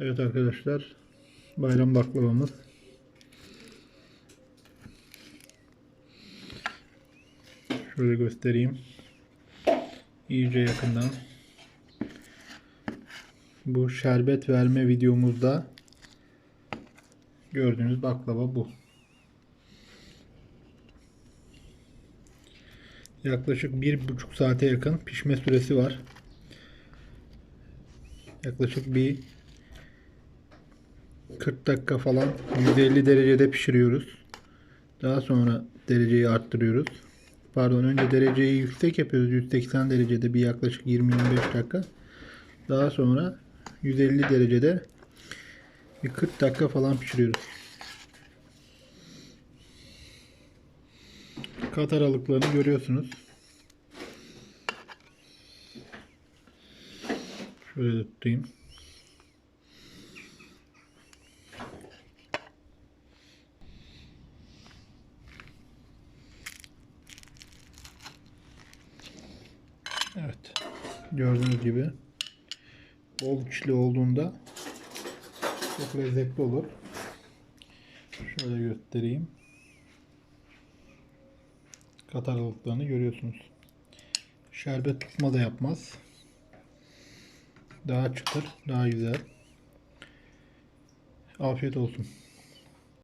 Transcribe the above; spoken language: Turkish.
Evet arkadaşlar. Bayram baklavamız. Şöyle göstereyim. İyice yakından. Bu şerbet verme videomuzda gördüğünüz baklava bu. Yaklaşık bir buçuk saate yakın pişme süresi var. Yaklaşık bir 40 dakika falan 150 derecede pişiriyoruz. Daha sonra dereceyi arttırıyoruz. Pardon önce dereceyi yüksek yapıyoruz. 180 derecede bir yaklaşık 20-25 dakika. Daha sonra 150 derecede bir 40 dakika falan pişiriyoruz. Kat aralıklarını görüyorsunuz. Şöyle tutayım. Evet. Gördüğünüz gibi bol içli olduğunda çok lezzetli olur. Şöyle göstereyim. Kat görüyorsunuz. Şerbet tutma da yapmaz. Daha çıtır, daha güzel. Afiyet olsun.